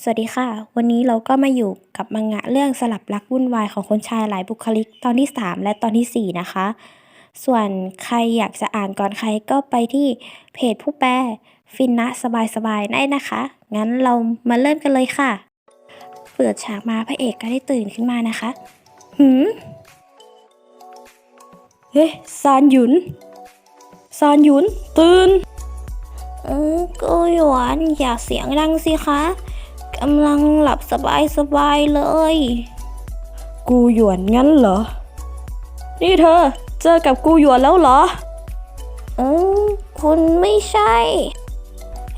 สวัสดีค่ะ วันนี้เราก็มาอยู่กับมังงะเรื่องสลับรักวุ่นวายของคนชายหลายบุคลิกตอนที่ 3 และตอนทีสี่ 4 นะคะ ส่วนใครอยากจะอ่านก่อนใครก็ไปที่เพจผู้แปลฟินนะสบายๆได้นะคะ งั้นเรามาเริ่มกันเลยค่ะ เปิดฉากมาพระเอกก็ได้ตื่นขึ้นมานะคะ หืม เฮ้ซานหยุน ซานหยุน ตื่นอืมกูหยวนอย่าเสียงดังสิคะ กำลังหลับสบายสบายๆเลย กูหยวนงั้นเหรอ นี่เธอ เจอกับกูหยวนแล้วเหรออืมคุณไม่ใช่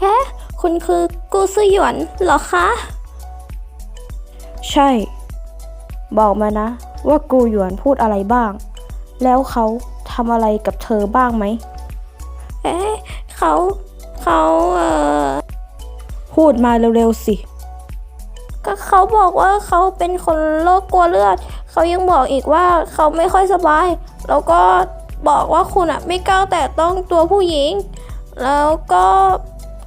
แฮะ คุณคือกูซือหยวนเหรอคะ ใช่ บอกมานะ ว่ากูหยวนพูดอะไรบ้าง แล้วเขาทำอะไรกับเธอบ้างไหม เอ๊ะเขา เขาเอ่อพูดมาเร็วๆสิ ก็เขาบอกว่าเขาเป็นคนโรคกลัวเลือด เขายังบอกอีกว่าเขาไม่ค่อยสบาย แล้วก็บอกว่าคุณอะไม่กล้าแตะต้องตัวผู้หญิง แล้วก็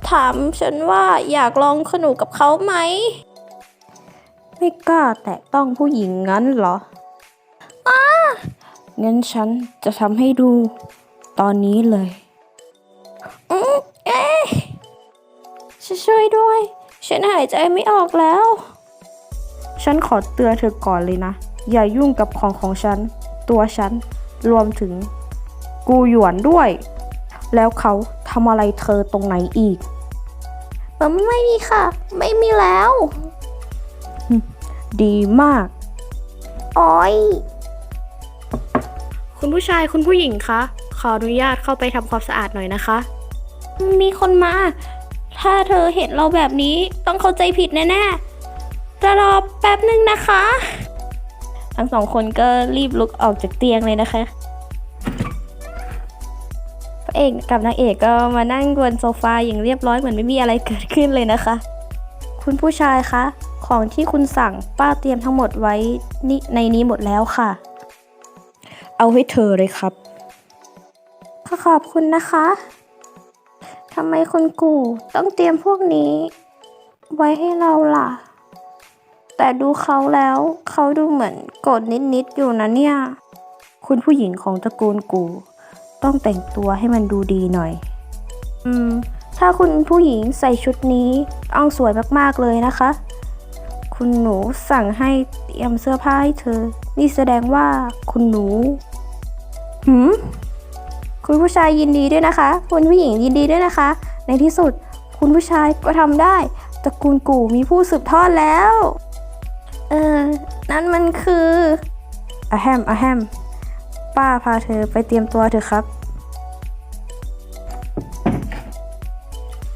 ถามฉันว่าอยากลองขนุกกับเขาไหม ไม่กล้าแตะต้องผู้หญิงงั้นเหรออ้างั้นฉันจะทำให้ดูตอนนี้เลย อืมเอ๊ะช่วยด้วย ฉันหายใจไม่ออกแล้ว ฉันขอเตือนเธอก่อนเลยนะ อย่ายุ่งกับของของฉัน ตัวฉัน รวมถึง กูหยวนด้วย แล้วเขาทำอะไรเธอตรงไหนอีกมันไม่มีค่ะ ไม่มีแล้ว ดีมากโอ้ยคุณผู้ชายคุณผู้หญิงคะ ขออนุญาตเข้าไปทำความสะอาดหน่อยนะคะ มีคนมา ถ้าเธอเห็นเราแบบนี้ต้องเข้าใจผิดแน่ๆจะรอแป๊บหนึ่งนะคะ ทั้งสองคนก็รีบลุกออกจากเตียงเลยนะคะพระเอกกับนางเอกก็มานั่งบนโซฟาอย่างเรียบร้อยเหมือนไม่มีอะไรเกิดขึ้นเลยนะคะ คุณผู้ชายคะของที่คุณสั่งป้าเตรียมทั้งหมดไว้นี่ในนี้หมดแล้วค่ะ เอาให้เธอเลยครับขอขอบคุณนะคะ ทำไมคุณกูต้องเตรียมพวกนี้ ไว้ให้เราล่ะ แต่ดูเขาแล้วเขาดูเหมือนโกรธนิดๆอยู่นะเนี่ย คุณผู้หญิงของตระกูลกู ต้องแต่งตัวให้มันดูดีหน่อย อืม ถ้าคุณผู้หญิงใส่ชุดนี้ต้องสวยมากๆเลยนะคะ คุณหนูสั่งให้เตรียมเสื้อผ้าให้เธอ นี่แสดงว่าคุณหนูหืม คุณผู้ชายยินดีด้วยนะคะ คุณผู้หญิงยินดีด้วยนะคะ ในที่สุดคุณผู้ชายก็ทำได้ตระกูลกู่มีผู้สืบทอดแล้ว เออ นั่นมันคืออะแฮมอะแฮม ป้าพาเธอไปเตรียมตัวเถอะครับ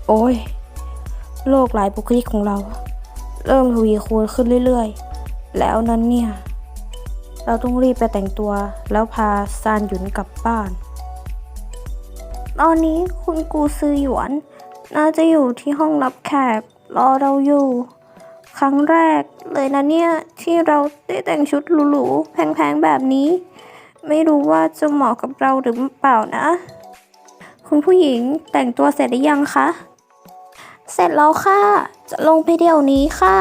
โอ้ย โลกหลายบุคลิกของเรา เริ่มทวีคูณขึ้นเรื่อยๆ แล้วนั้นเนี่ย เราต้องรีบไปแต่งตัวแล้วพาซานหยุนกลับบ้าน ตอนนี้คุณกูซือหยวน น่าจะอยู่ที่ห้องรับแขกรอเราอยู่ ครั้งแรกเลยนะเนี่ย ที่เราได้แต่งชุดหรูๆแพงๆแบบนี้ ไม่รู้ว่าจะเหมาะกับเราหรือเปล่านะ คุณผู้หญิงแต่งตัวเสร็จหรือยังคะ เสร็จแล้วค่ะ จะลงไปเดี๋ยวนี้ค่ะ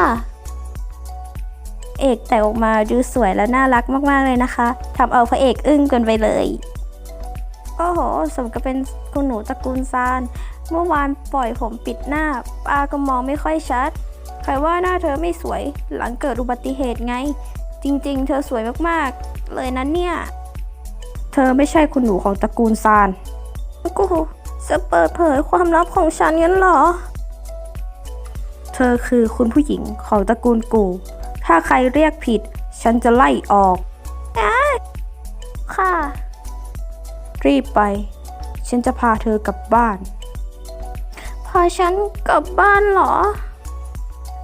เอกแต่งออกมาดูสวยและน่ารักมากๆเลยนะคะทำเอาพระเอกอึ้งกันไปเลย อ้โห สมกับเป็นคุณหนูตระกูลซาน เมื่อวานปล่อยผมปิดหน้า ป้าก็มองไม่ค่อยชัด ใครว่าหน้าเธอไม่สวย หลังเกิดอุบัติเหตุไง จริงๆ เธอสวยมากๆ เลยนั้นเนี่ย เธอไม่ใช่คุณหนูของตระกูลซานกูจะเปิดเผยความลับของฉันงั้นเหรอ เธอคือคุณผู้หญิงของตระกูลกู ถ้าใครเรียกผิด ฉันจะไล่ออก รีบไป ฉันจะพาเธอกลับบ้าน พาฉันกลับบ้านเหรอ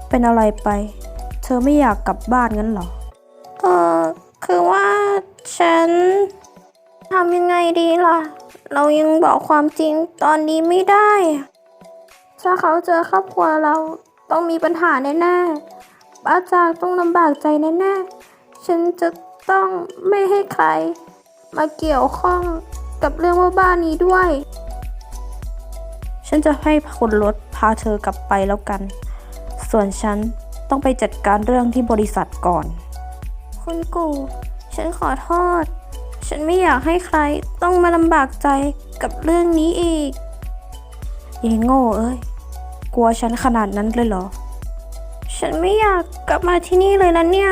เป็นอะไรไป เธอไม่อยากกลับบ้านงั้นเหรอ เออคือว่าฉันทำยังไงดีล่ะ เรายังบอกความจริงตอนนี้ไม่ได้ ถ้าเขาเจอครอบครัวเราต้องมีปัญหาแน่ๆป้าจากต้องลำบากใจแน่ๆ ฉันจะต้องไม่ให้ใคร มาเกี่ยวข้อง กับเรื่องว่าบ้านนี้ด้วย ฉันจะให้คนรถพาเธอกลับไปแล้วกัน ส่วนฉันต้องไปจัดการเรื่องที่บริษัทก่อน คุณกูฉันขอโทษ ฉันไม่อยากให้ใครต้องมาลำบากใจกับเรื่องนี้อีกเยโง่เอ้ย กลัวฉันขนาดนั้นเลยเหรอ ฉันไม่อยากกลับมาที่นี่เลยนะเนี่ย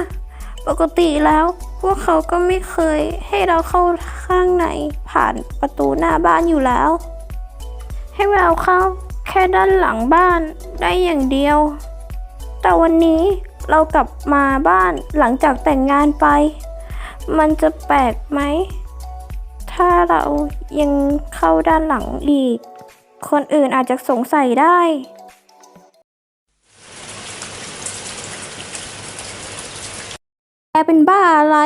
ปกติแล้วพ วกเขาก็ไม่เคยให้เราเข้าข้างในผ่านประตูหน้าบ้านอยู่แล้ว ให้เราเข้าแค่ด้านหลังบ้านได้อย่างเดียว แต่วันนี้เรากลับมาบ้านหลังจากแต่งงานไป มันจะแปลกไหม ถ้าเรายังเข้าด้านหลังอีก คนอื่นอาจจะสงสัยได้ แกเป็นบ้าอะไร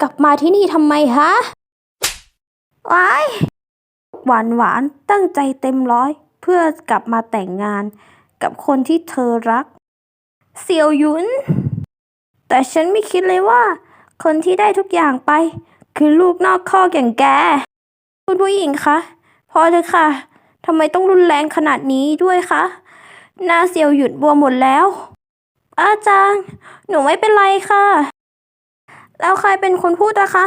กลับมาที่นี่ทำไมฮะว้ายหวานหวานตั้งใจเต็มร้อย เพื่อกลับมาแต่งงาน กับคนที่เธอรัก เสี่ยวหยุน แต่ฉันไม่คิดเลยว่า คนที่ได้ทุกอย่างไป คือลูกนอกคออย่างแก คุณผู้หญิงคะพอเถอะค่ะทำไมต้องรุนแรงขนาดนี้ด้วยคะหน้าเสี่ยวหยุดบวมหมดแล้ว อาจารย์ หนูไม่เป็นไรค่ะ แล้วใครเป็นคนพูดนะคะ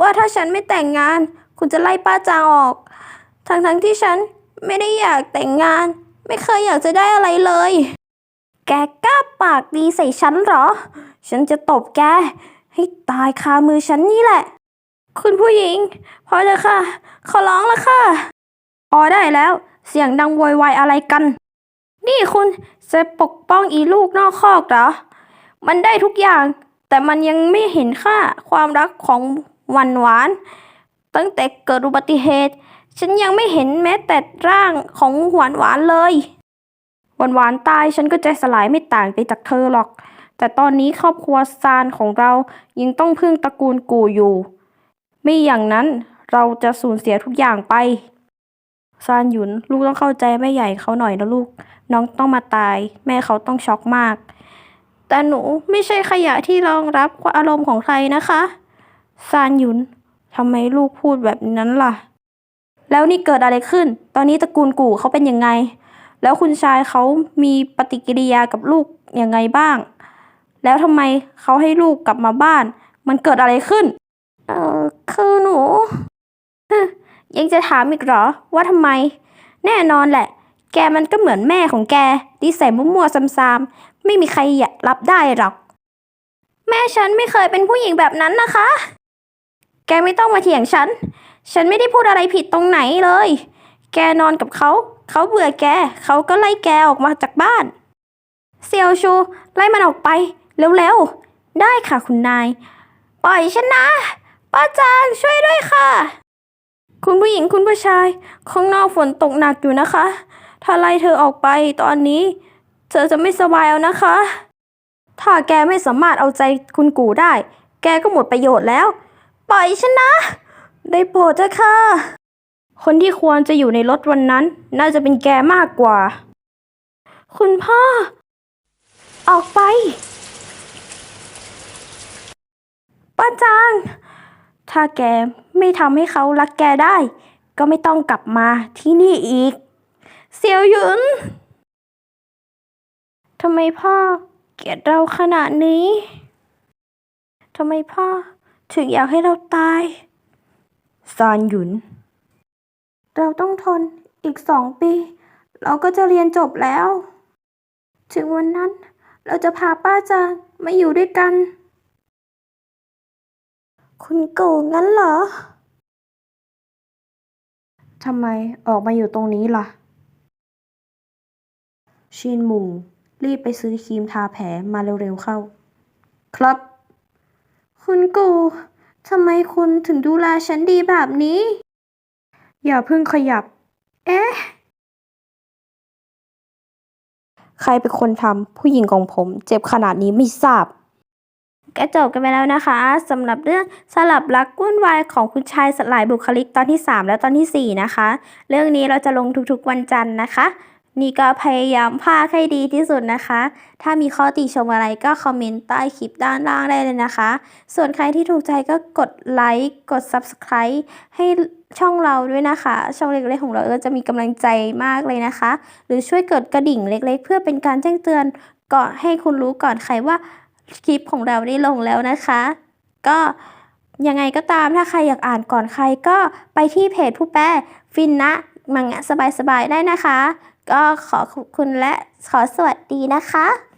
ว่าถ้าฉันไม่แต่งงาน คุณจะไล่ป้าจางออก ทั้งๆที่ฉันไม่ได้อยากแต่งงาน ไม่เคยอยากจะได้อะไรเลย แกกล้าปากดีใส่ฉันเหรอ ฉันจะตบแก ให้ตายคามือฉันนี่แหละ คุณผู้หญิง พอเถอะค่ะ ขอร้องแล้วค่ะพอได้แล้ว เสียงดังโวยวายอะไรกัน นี่คุณจะปกป้องอีลูกนอกคอกเหรอ มันได้ทุกอย่าง แต่มันยังไม่เห็นค่าความรักของหวานหวาน ตั้งแต่เกิดอุบัติเหตุ ฉันยังไม่เห็นแม้แต่ร่างของหวานหวานเลย หวานหวานตายฉันก็ใจสลายไม่ต่างไปจากเธอหรอก แต่ตอนนี้ครอบครัวซานของเรายังต้องพึ่งตระกูลกูอยู่ ไม่อย่างนั้นเราจะสูญเสียทุกอย่างไปซานหยุน ลูกต้องเข้าใจแม่ใหญ่เขาหน่อยนะลูก น้องต้องมาตาย แม่เขาต้องช็อกมาก แต่หนูไม่ใช่ขยะที่รองรับความอารมณ์ของใครนะคะซานหยุนทำไมลูกพูดแบบนั้นล่ะ แล้วนี่เกิดอะไรขึ้น ตอนนี้ตระกูลกู่เขาเป็นยังไง แล้วคุณชายเขามีปฏิกิริยากับลูกยังไงบ้าง แล้วทำไมเขาให้ลูกกลับมาบ้าน มันเกิดอะไรขึ้น เออคือหนูฮึยังจะถามอีกเหรอ ว่าทำไม แน่นอนแหละ แกมันก็เหมือนแม่ของแกดีใส่มั่วๆซ้ำๆไม่มีใครอยารับได้หรอก แม่ฉันไม่เคยเป็นผู้หญิงแบบนั้นนะคะ แกไม่ต้องมาเถียงฉัน ฉันไม่ได้พูดอะไรผิดตรงไหนเลย แกนอนกับเขา เขาเบื่อแก เขาก็ไล่แกออกมาจากบ้าน เซียวชู ไล่มันออกไป เร็วๆ ได้ค่ะคุณนาย ปล่อยฉันนะ ป้าจางช่วยด้วยค่ะ คุณผู้หญิงคุณผู้ชาย ข้างนอกฝนตกหนักอยู่นะคะ ถ้าไล่เธอออกไปตอนนี้ เธอจะไม่สบายเอานะคะ ถ้าแกไม่สามารถเอาใจคุณกูได้ แกก็หมดประโยชน์แล้ว ปล่อยฉันนะ ได้โปรดเถอะค่ะ คนที่ควรจะอยู่ในรถวันนั้น น่าจะเป็นแกมากกว่า คุณพ่อ ออกไป ป้าจาง ถ้าแกไม่ทำให้เขารักแกได้ ก็ไม่ต้องกลับมาที่นี่อีก เสี่ยวหยุน ทำไมพ่อเกลียดเราขนาดนี้ ทำไมพ่อถึงอยากให้เราตาย ซานหยุน เราต้องทนอีกสองปี เราก็จะเรียนจบแล้ว ถึงวันนั้นเราจะพาป้าจางมาอยู่ด้วยกัน คุณกูงั้นเหรอ ทำไมออกมาอยู่ตรงนี้ล่ะ ชินมุง รีบไปซื้อครีมทาแผลมาเร็วๆเข้า ครับ คุณกูทำไมคุณถึงดูแลฉันดีแบบนี้ อย่าเพิ่งขยับ เอ๊ะ ใครเป็นคนทำผู้หญิงของผม เจ็บขนาดนี้ไม่ทราบก็จบกันไปแล้วนะคะสำหรับเรื่องสลับรักวุ่นวายของคุณชายสลายบุคลิกตอนที่ 3 และตอนทีสี่4 นะคะ เรื่องนี้เราจะลงทุกๆวันจันทร์นะคะ นี่ก็พยายามพากให้ดีที่สุดนะคะ ถ้ามีข้อติชมอะไรก็คอมเมนต์ใต้คลิปด้านล่างได้เลยนะคะ ส่วนใครที่ถูกใจก็กดไลค์ กด Subscribe ให้ช่องเราด้วยนะคะ ช่องเล็กๆของเราจะมีกำลังใจมากเลยนะคะ หรือช่วยกดกระดิ่งเล็กๆ เพื่อเป็นการแจ้งเตือนก่อนให้คุณรู้ก่อนใครว่าคลิปของเราได้ลงแล้วนะคะ ก็ยังไงก็ตามถ้าใครอยากอ่านก่อนใครก็ไปที่เพจผู้แปลฟินนะมังงะสบายๆได้นะคะ ก็ขอขอบคุณและขอสวัสดีนะคะ